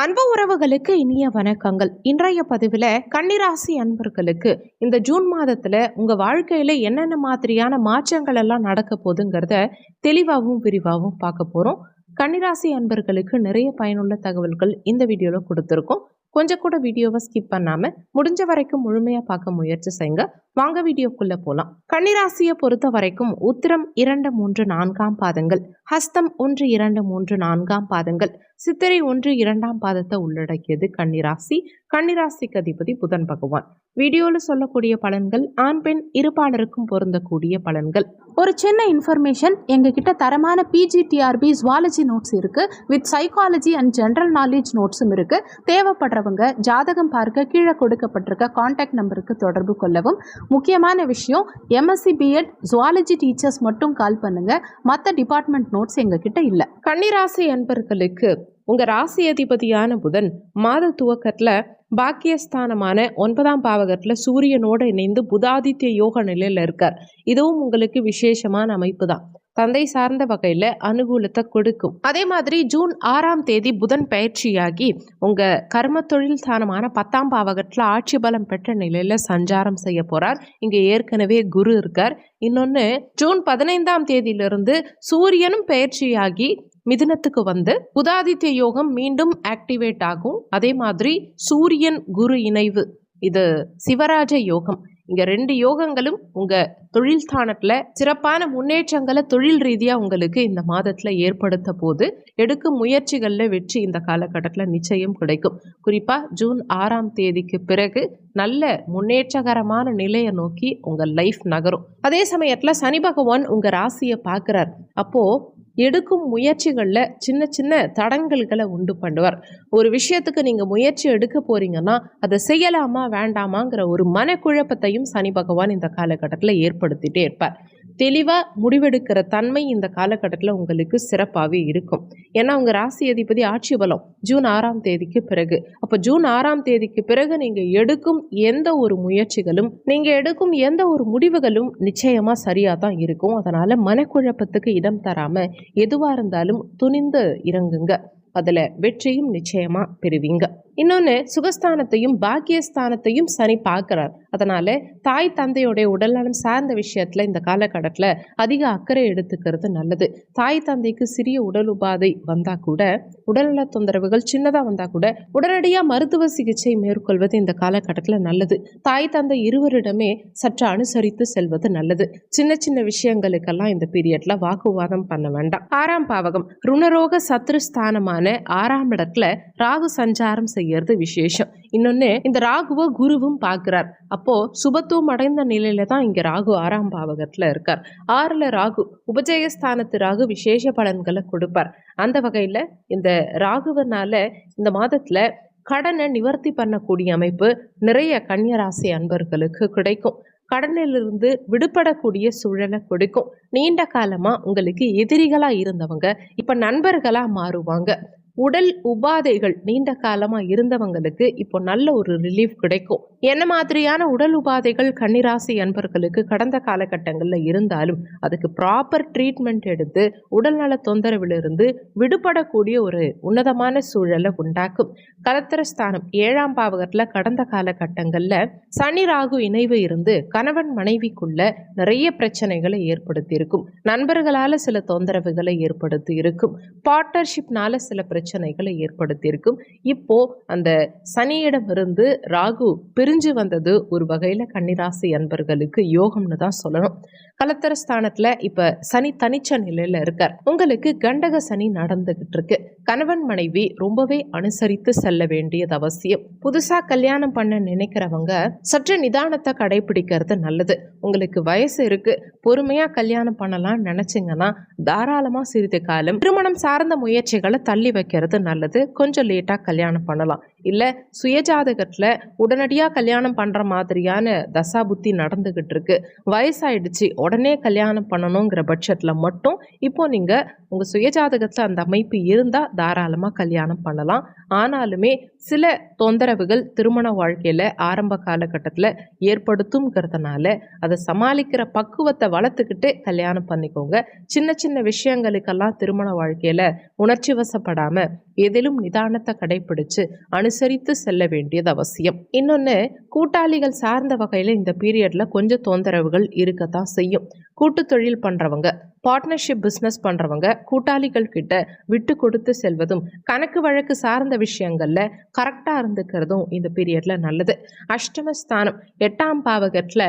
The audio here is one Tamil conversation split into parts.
அன்பு உறவுகளுக்கு இனிய வணக்கங்கள். இன்றைய பதிவில் கன்னிராசி அன்பர்களுக்கு இந்த ஜூன் மாதத்தில் உங்கள் வாழ்க்கையில் என்னென்ன மாதிரியான மாற்றங்கள் எல்லாம் நடக்க போகுதுங்கிறத தெளிவாகவும் விரிவாகவும் பார்க்க போகிறோம் கன்னிராசி அன்பர்களுக்கு நிறைய பயனுள்ள தகவல்கள் இந்த வீடியோவில் கொடுத்துருக்கோம். கொஞ்சம் கூட வீடியோவை ஸ்கிப் பண்ணாமல் முடிஞ்ச வரைக்கும் முழுமையாக பார்க்க முயற்சி செய்யுங்க. வாங்க வீடியோக்குள்ளே போகலாம் கன்னிராசியை பொறுத்த வரைக்கும் உத்திரம் இரண்டு மூன்று நான்காம் பாதங்கள் ஹஸ்தம் ஒன்று இரண்டு மூன்று நான்காம் பாதங்கள் சித்திரை ஒன்று இரண்டாம் பாதத்தை உள்ளடக்கியது கன்னிராசி. கன்னிராசிக்கு அதிபதி புதன் பகவான். வீடியோவில் சொல்லக்கூடிய பலன்கள் ஆண் பெண் இருபாளருக்கும் பொருந்தக்கூடிய பலன்கள். ஒரு சின்ன இன்ஃபர்மேஷன் எங்ககிட்ட தரமான P G T R B zoology notes இருக்குது with psychology and general knowledge நோட்ஸும் இருக்குது தேவைப்படுறவங்க ஜாதகம் பார்க்க கீழே கொடுக்கப்பட்டிருக்க காண்டாக்ட் நம்பருக்கு தொடர்பு கொள்ளவும். முக்கியமான விஷயம் எம்எஸ்சி பிஎட் ஜுவாலஜி டீச்சர்ஸ் மட்டும் கால் பண்ணுங்கள் மற்ற டிபார்ட்மெண்ட் நோட்ஸ் எங்ககிட்ட இல்லை. கன்னிராசி அன்பர்களுக்கு உங்க ராசி அதிபதியான புதன் மாத துவக்கத்துல பாக்கியஸ்தானமான ஒன்பதாம் பாவகத்துல சூரியனோட இணைந்து புதாதித்ய யோக நிலையில இருக்கார். இதுவும் உங்களுக்கு விசேஷமான அமைப்பு தான். தந்தை சார்ந்த வகையில் அனுகூலத்தை கொடுக்கும். அதே மாதிரி ஜூன் ஆறாம் தேதி புதன் பயிற்சியாகி உங்கள் கர்ம தொழில் ஸ்தானமான பத்தாம் பாவகத்தில் ஆட்சி பலம் பெற்ற நிலையில் சஞ்சாரம் செய்ய போகிறார் இங்கே ஏற்கனவே குரு இருக்கார். இன்னொன்று ஜூன் பதினைந்தாம் தேதியிலிருந்து சூரியனும் பயிற்சியாகி மிதுனத்துக்கு வந்து புதாதித்ய யோகம் மீண்டும் ஆக்டிவேட் ஆகும். அதே மாதிரி சூரியன் குரு இணைவு இது சிவராஜ யோகம். இங்கே ரெண்டு யோகங்களும் உங்கள் தொழில் ஸ்தானத்தில் சிறப்பான முன்னேற்றங்களை தொழில் ரீதியாக உங்களுக்கு இந்த மாதத்தில் ஏற்படுத்த போது எடுக்கும் முயற்சிகளில் வெற்றி இந்த காலகட்டத்தில் நிச்சயம் கிடைக்கும். குறிப்பாக ஜூன் ஆறாம் தேதிக்கு பிறகு நல்ல முன்னேற்றகரமான நிலையை நோக்கி உங்கள் லைஃப் நகரும். அதே சமயத்தில் சனி பகவான் உங்கள் ராசியை பார்க்குறார். அப்போது எடுக்கும் முயற்சிகளில் சின்ன சின்ன தடங்கல்களை உண்டு பண்ணுவார். ஒரு விஷயத்துக்கு நீங்கள் முயற்சி எடுக்க போறீங்கன்னா அதை செய்யலாமா வேண்டாமாங்கிற ஒரு மனக்குழப்பத்தையும் சனி பகவான் இந்த காலகட்டத்தில் ஏற்படுத்திட்டே இருப்பார். தெளிவாக முடிவெடுக்கிற தன்மை இந்த காலகட்டத்தில் உங்களுக்கு சிறப்பாகவே இருக்கும். ஏன்னா உங்கள் ராசி அதிபதி ஆட்சி பலம் ஜூன் ஆறாம் தேதிக்கு பிறகு. அப்போ ஜூன் ஆறாம் தேதிக்கு பிறகு நீங்கள் எடுக்கும் எந்த ஒரு முயற்சிகளும் நீங்கள் எடுக்கும் எந்த ஒரு முடிவுகளும் நிச்சயமாக சரியாக தான் இருக்கும். அதனால் மனக்குழப்பத்துக்கு இடம் தராமல் எதுவாக இருந்தாலும் துணிந்து இறங்குங்க. அதில் வெற்றியும் நிச்சயமாக பெறுவீங்க. இன்னொன்று சுகஸ்தானத்தையும் பாக்கியஸ்தானத்தையும் சனி பார்க்குறார். அதனால் தாய் தந்தையோடைய உடல்நலம் சார்ந்த விஷயத்தில் இந்த காலகட்டத்தில் அதிக அக்கறை எடுத்துக்கிறது நல்லது. தாய் தந்தைக்கு சிறிய உடல் உபாதை வந்தால் கூட உடல்நல தொந்தரவுகள் சின்னதாக வந்தால் கூட உடனடியாக மருத்துவ சிகிச்சை மேற்கொள்வது இந்த காலகட்டத்தில் நல்லது. தாய் தந்தை இருவரிடமே சற்று அனுசரித்து செல்வது நல்லது. சின்ன சின்ன விஷயங்களுக்கெல்லாம் இந்த பீரியட்ல வாக்குவாதம் பண்ண வேண்டாம். ஆறாம் பாவகம் ருணரோக சத்ருஸ்தானமான ஆறாம் இடத்துல ராகு சஞ்சாரம் செய்யறது விசேஷம். இன்னொன்னு இந்த ராகுவை குருவும் பார்க்கிறார். அப்போ சுபத்துவம் அடைந்த நிலையில தான் இங்க ராகு ஆறாம் பாவகத்துல இருக்கார். ஆறுல ராகு உபஜயஸ்தானத்து ராகு விசேஷ பலன்களை கொடுப்பார். அந்த வகையில இந்த ராகுவனால இந்த மாதத்துல கடனை நிவர்த்தி பண்ணக்கூடிய அமைப்பு நிறைய கன்னியராசி அன்பர்களுக்கு கிடைக்கும். கடனிலிருந்து விடுபடக்கூடிய சூழலை கொடுக்கும். நீண்ட காலமா உங்களுக்கு எதிரிகளா இருந்தவங்க இப்ப நண்பர்களா மாறுவாங்க. உடல் உபாதைகள் நீண்ட காலமாக இருந்தவங்களுக்கு இப்போ நல்ல ஒரு ரிலீஃப் கிடைக்கும். என்ன மாதிரியான உடல் உபாதைகள் கன்னிராசி அன்பர்களுக்கு கடந்த காலகட்டங்களில் இருந்தாலும் அதுக்கு ப்ராப்பர் ட்ரீட்மெண்ட் எடுத்து உடல்நல தொந்தரவிலிருந்து விடுபடக்கூடிய ஒரு உன்னதமான சூழலை உண்டாக்கும். கலத்திரஸ்தானம் ஏழாம் பாவகத்தில் கடந்த காலகட்டங்களில் சனி ராகு இணைவு இருந்து கணவன் மனைவிக்குள்ள நிறைய பிரச்சனைகளை ஏற்படுத்தி இருக்கும் நண்பர்களால் சில தொந்தரவுகளை ஏற்படுத்தி இருக்கும் பார்ட்னர்ஷிப்னால சில பிரச்சனைகளை ஏற்படுத்தியிருக்கும். இப்போ அந்த சனியிடமிருந்து ராகு பிரிஞ்சு வந்தது ஒரு வகையில் கன்னிராசி அன்பர்களுக்கு யோகம்னு தான் சொல்லணும். கலத்தர ஸ்தானத்தில் இப்போ சனி தனிச்ச நிலையில் இருக்கார். உங்களுக்கு கண்டக சனி நடந்துகிட்டு இருக்கு. கணவன் மனைவி ரொம்பவே அனுசரித்து செல்ல வேண்டியது அவசியம். புதுசாக கல்யாணம் பண்ண நினைக்கிறவங்க சற்று நிதானத்தை கடைபிடிக்கிறது நல்லது. உங்களுக்கு வயசு இருக்கு. பொறுமையாக கல்யாணம் பண்ணலாம் நினச்சிங்கன்னா தாராளமாக சிறிது காலம் திருமணம் சார்ந்த முயற்சிகளை தள்ளி வைக்க ஆரம்பிக்கிறது நல்லது. கொஞ்சம் லேட்டாக கல்யாணம் பண்ணலாம். இல்லை சுயஜாதகத்தில் உடனடியாக கல்யாணம் பண்ணுற மாதிரியான தசா புத்தி நடந்துக்கிட்டு இருக்கு வயசாயிடுச்சு உடனே கல்யாணம் பண்ணணுங்கிற பட்சத்தில் மட்டும் இப்போ நீங்கள் உங்கள் சுயஜாதகத்தில் அந்த அமைப்பு இருந்தால் தாராளமாக கல்யாணம் பண்ணலாம். ஆனாலுமே சில தொந்தரவுகள் திருமண வாழ்க்கையில் ஆரம்ப காலகட்டத்தில் ஏற்படுத்துங்கிறதுனால அதை சமாளிக்கிற பக்குவத்தை வளர்த்துக்கிட்டு கல்யாணம் பண்ணிக்கோங்க. சின்ன சின்ன விஷயங்களுக்கெல்லாம் திருமண வாழ்க்கையில் உணர்ச்சி வசப்படாமல் எதிலும் நிதானத்தை கடைபிடிச்சு அனுசரித்து செல்ல வேண்டியது அவசியம். இன்னொன்று கூட்டாளிகள் சார்ந்த வகையில் இந்த பீரியடில் கொஞ்சம் தொந்தரவுகள் இருக்கத்தான் செய்யும். கூட்டு தொழில் பண்றவங்க பார்ட்னர்ஷிப் பிஸ்னஸ் பண்றவங்க கூட்டாளிகள் கிட்ட விட்டு கொடுத்து செல்வதும் கணக்கு வழக்கு சார்ந்த விஷயங்கள்ல கரெக்டாக இருந்துக்கிறதும் இந்த பீரியட்ல நல்லது. அஷ்டமஸ்தானம் எட்டாம் பாவகத்தில்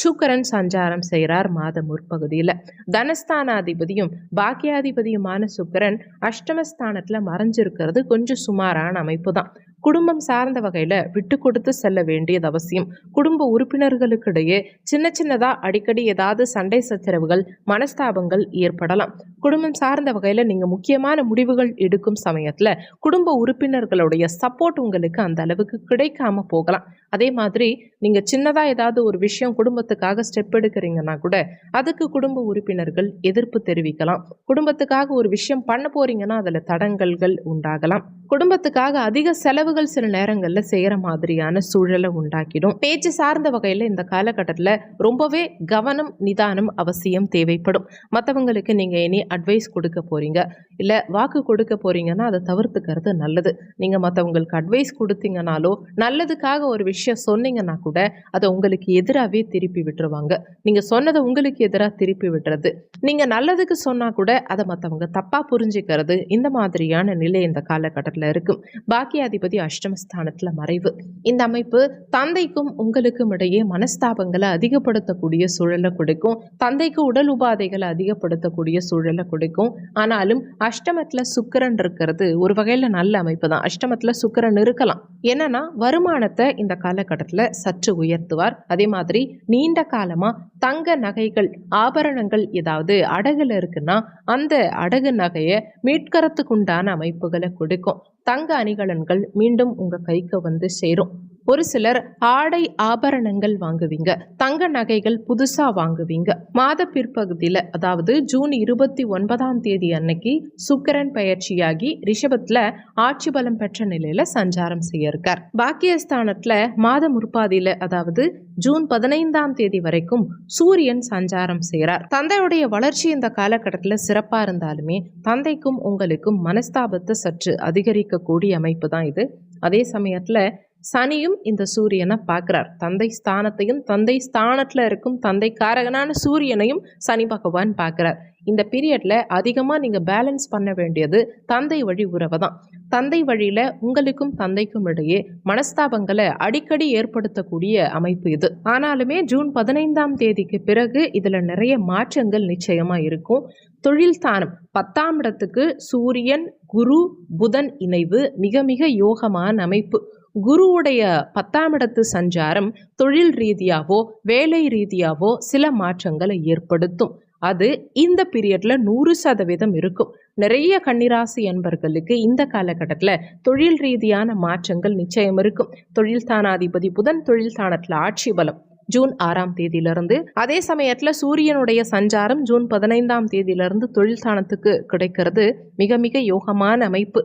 சுக்கரன் சஞ்சாரம் செய்கிறார் மாத முற்பகுதியில் தனஸ்தானாதிபதியும் பாக்கியாதிபதியுமான சுக்கரன் அஷ்டமஸ்தானத்தில் மறைஞ்சிருக்கிறது. கொஞ்சம் சுமாரான அமைப்பு தான் குடும்பம் சார்ந்த வகையில் விட்டு கொடுத்து செல்ல வேண்டியது அவசியம். குடும்ப உறுப்பினர்களுக்கிடையே சின்ன சின்னதாக அடிக்கடி ஏதாவது சண்டை சச்சரவுகள் மனஸ்தாபங்கள் ஏற்படலாம். குடும்பம் சார்ந்த வகையில் நீங்கள் முக்கியமான முடிவுகள் எடுக்கும் சமயத்தில் குடும்ப உறுப்பினர்களுடைய சப்போர்ட் உங்களுக்கு அந்த அளவுக்கு கிடைக்காம போகலாம். அதே மாதிரி நீங்கள் சின்னதாக ஏதாவது ஒரு விஷயம் குடும்பத்துக்காக ஸ்டெப் எடுக்கிறீங்கன்னா கூட அதுக்கு குடும்ப உறுப்பினர்கள் எதிர்ப்பு தெரிவிக்கலாம். குடும்பத்துக்காக ஒரு விஷயம் பண்ண போறீங்கன்னா அதில் தடங்கல்கள் உண்டாகலாம். குடும்பத்துக்காக அதிக செலவுகள் சில நேரங்களில் செய்கிற மாதிரியான சூழலை உண்டாக்கிடும். பேச்சு சார்ந்த வகையில் இந்த காலகட்டத்தில் ரொம்பவே கவனம் நிதானம் அவசியம் தேவைப்படும். மற்றவங்களுக்கு நீங்கள் இனி அட்வைஸ் கொடுக்க போகிறீங்க இல்லை வாக்கு கொடுக்க போகிறீங்கன்னா அதை தவிர்த்துக்கிறது நல்லது. நீங்கள் மற்றவங்களுக்கு அட்வைஸ் கொடுத்தீங்கனாலோ நல்லதுக்காக ஒரு விஷயம் சொன்னீங்கன்னா கூட அதை உங்களுக்கு எதிராகவே திருப்பி விட்டுருவாங்க. நீங்கள் சொன்னதை உங்களுக்கு எதிராக திருப்பி விடுறது நீங்கள் நல்லதுக்கு சொன்னால் கூட அதை மற்றவங்க தப்பாக புரிஞ்சுக்கிறது இந்த மாதிரியான நிலை இந்த காலகட்டத்தில் இருக்கும். பாக்கியாதிபதி அஷ்டமஸ்தானத்தில் மறைவு. இந்த அமைப்பு தந்தைக்கும் உங்களுக்கும் இடையே மனஸ்தாபங்களை அதிகப்படுத்தக்கூடிய சூழலை கொடுக்கும். தந்தைக்கு உடல் உபாதைகளை அதிகப்படுத்தக்கூடிய சூழலை கொடுக்கும். ஆனாலும் அஷ்டமத்தில் சுக்கரன் இருக்கிறது ஒரு வகையில் நல்ல அமைப்பு தான். அஷ்டமத்தில் சுக்கிரன் இருக்கலாம். என்னன்னா வருமானத்தை இந்த காலகட்டத்தில் சற்று உயர்த்துவார். அதே மாதிரி நீண்ட காலமாக தங்க நகைகள் ஆபரணங்கள் ஏதாவது அடகுல இருக்குன்னா அந்த அடகு நகையை மீட்கறதுக்குண்டான அமைப்புகளை கொடுக்கும். தங்க அணிகலன்கள் மீண்டும் உங்க கைக்கு வந்து சேரும். ஒரு சிலர் ஆடை ஆபரணங்கள் வாங்குவீங்க தங்க நகைகள் புதுசா வாங்குவீங்க. மாத பிற்பகுதியில அதாவது ஜூன் இருபத்தி ஒன்பதாம் தேதி அன்னைக்கு சுக்கரன் பயிற்சியாகி ரிஷபத்துல ஆட்சி பலம் பெற்ற நிலையில சஞ்சாரம் செய்ய இருக்கார். பாக்கியஸ்தானத்துல மாத முற்பாதியில அதாவது ஜூன் பதினைந்தாம் தேதி வரைக்கும் சூரியன் சஞ்சாரம் செய்கிறார் தந்தையுடைய வளர்ச்சி இந்த காலகட்டத்தில் சிறப்பாக இருந்தாலுமே தந்தைக்கும் உங்களுக்கும் மனஸ்தாபத்தை சற்று அதிகரிக்கக்கூடிய அமைப்பு தான் இது. அதே சமயத்தில் சனியும் இந்த சூரியனை பார்க்குறார். தந்தை ஸ்தானத்தையும் தந்தை ஸ்தானத்தில் இருக்கும் தந்தை காரகனான சூரியனையும் சனி பகவான் பார்க்குறார். இந்த பீரியடில் அதிகமாக நீங்கள் பேலன்ஸ் பண்ண வேண்டியது தந்தை வழி உறவை தான். தந்தை வழியில் உங்களுக்கும் தந்தைக்கும் இடையே மனஸ்தாபங்களை அடிக்கடி ஏற்படுத்தக்கூடிய அமைப்பு இது. ஆனாலுமே ஜூன் பதினைந்தாம் தேதிக்கு பிறகு இதில் நிறைய மாற்றங்கள் நிச்சயமாக இருக்கும். தொழில் ஸ்தானம். பத்தாம் இடத்துக்கு சூரியன் குரு புதன் இணைவு மிக மிக யோகமான அமைப்பு. குருவுடைய பத்தாம் இடத்து சஞ்சாரம் தொழில் ரீதியாவோ வேலை ரீதியாவோ சில மாற்றங்களை ஏற்படுத்தும். அது இந்த பீரியட்ல நூறு சதவீதம் இருக்கும். நிறைய கன்னிராசி என்பர்களுக்கு இந்த காலகட்டத்தில் தொழில் ரீதியான மாற்றங்கள் நிச்சயம் இருக்கும். தொழில் தானாதிபதி புதன் தொழில் தானத்தில் ஆட்சி பலம். ஜூன் ஆறாம் தேதியிலிருந்து அதே சமயத்தில் சூரியனுடைய சஞ்சாரம் ஜூன் பதினைந்தாம் தேதியிலிருந்து தொழில் ஸ்தானத்துக்கு கிடைக்கிறது. மிக மிக யோகமான அமைப்பு.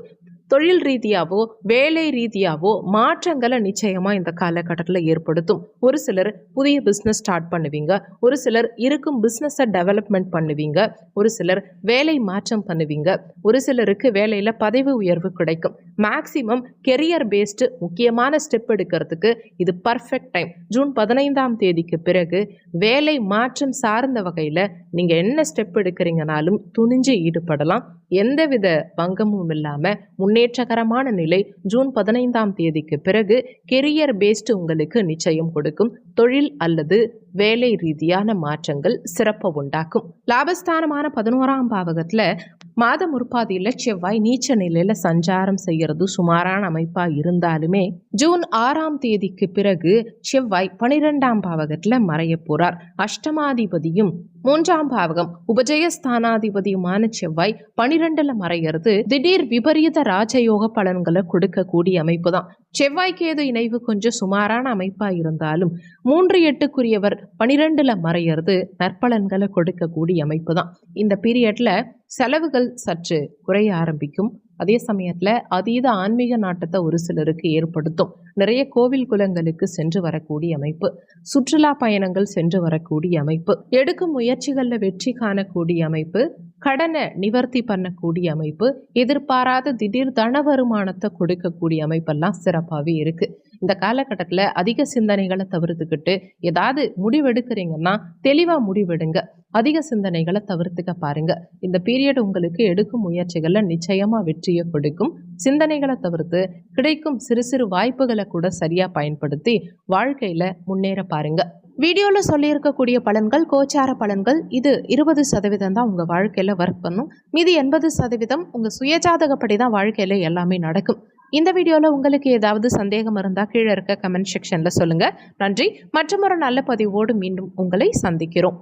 தொழில் ரீதியாவோ வேலை ரீதியாவோ மாற்றங்களை நிச்சயமாக இந்த காலகட்டத்தில் ஏற்படுத்தும். ஒரு சிலர் புதிய பிஸ்னஸ் ஸ்டார்ட் பண்ணுவீங்க ஒரு சிலர் இருக்கும் பிஸ்னஸை டெவலப்மெண்ட் பண்ணுவீங்க ஒரு சிலர் வேலை மாற்றம் பண்ணுவீங்க ஒரு சிலருக்கு வேலையில் பதவி உயர்வு கிடைக்கும். மேக்சிமம் கெரியர் பேஸ்டு முக்கியமான ஸ்டெப் எடுக்கிறதுக்கு இது பர்ஃபெக்ட் டைம் ஜூன் பதினைந்தாம் தேதிக்கு பிறகு வேலை மாற்றம் சார்ந்த வகையில் நீங்கள் என்ன ஸ்டெப் எடுக்கிறீங்கனாலும் துணிஞ்சு ஈடுபடலாம். எந்தவித பங்கமும் இல்லாமல் முன்னே முன்னேற்றகரமான நிலை ஜூன் பதினைந்தாம் தேதிக்கு பிறகு கெரியர் பேஸ்டு உங்களுக்கு நிச்சயம் கொடுக்கும். தொழில் அல்லது வேலை ரீதியான மாற்றங்கள் சிறப்பை உண்டாக்கும். லாபஸ்தானமான பதினோராம் பாவகத்தில் மாதம் முற்பாதியில் செவ்வாய் நீச்ச நிலையில சஞ்சாரம் செய்யறது சுமாரான அமைப்பா இருந்தாலுமே ஜூன் ஆறாம் தேதிக்கு பிறகு செவ்வாய் பனிரெண்டாம் பாவகத்தில் மறைய போறார். அஷ்டமாதிபதியும் மூன்றாம் பாவகம் உபஜயஸ்தானாதிபதியுமான செவ்வாய் பனிரெண்டுல மறையிறது திடீர் விபரீத ராஜயோக பலன்களை கொடுக்கக்கூடிய அமைப்பு தான் செவ்வாய்க்கு ஏதோ இணைவு கொஞ்சம் சுமாரான அமைப்பா இருந்தாலும் மூன்று எட்டுக்குரியவர் பனிரெண்டில் மறையிறது நற்பலன்களை கொடுக்கக்கூடிய அமைப்பு தான் இந்த பீரியட்ல செலவுகள் சற்று குறைய ஆரம்பிக்கும். அதே சமயத்தில் அதீத ஆன்மீக நாட்டத்தை ஒரு சிலருக்கு ஏற்படுத்தும். நிறைய கோவில் குலங்களுக்கு சென்று வரக்கூடிய அமைப்பு சுற்றுலா பயணங்கள் சென்று வரக்கூடிய அமைப்பு எடுக்கும் முயற்சிகளில் வெற்றி காணக்கூடிய அமைப்பு கடனை நிவர்த்தி பண்ணக்கூடிய அமைப்பு எதிர்பாராத திடீர் தன வருமானத்தை கொடுக்கக்கூடிய அமைப்பெல்லாம் சிறப்பாகவே இருக்குது இந்த காலகட்டத்தில் அதிக சிந்தனைகளை தவிர்த்துக்கிட்டு ஏதாவது முடிவெடுக்கிறீங்கன்னா தெளிவாக முடிவெடுங்க. அதிக சிந்தனைகளை தவிர்த்துக்க பாருங்க. இந்த பீரியட் உங்களுக்கு எடுக்கும் முயற்சிகளில் நிச்சயமாக வெற்றியை கொடுக்கும். சிந்தனைகளை தவிர்த்து கிடைக்கும் சிறு சிறு வாய்ப்புகளை கூட சரியாக பயன்படுத்தி வாழ்க்கையில் முன்னேற பாருங்க. வீடியோவில் சொல்லியிருக்கக்கூடிய பலன்கள் கோச்சார பலன்கள் இது இருபது சதவீதம் தான் உங்கள் வாழ்க்கையில் ஒர்க் பண்ணும். மீதி எண்பது சதவீதம் உங்கள் சுயஜாதகப்படி தான் வாழ்க்கையில் எல்லாமே நடக்கும். இந்த வீடியோவில் உங்களுக்கு ஏதாவது சந்தேகம் இருந்தால் கீழே இருக்க கமெண்ட் செக்ஷனில் சொல்லுங்கள் நன்றி. மற்றும் ஒரு நல்ல பதிவோடு மீண்டும் உங்களை சந்திக்கிறோம்.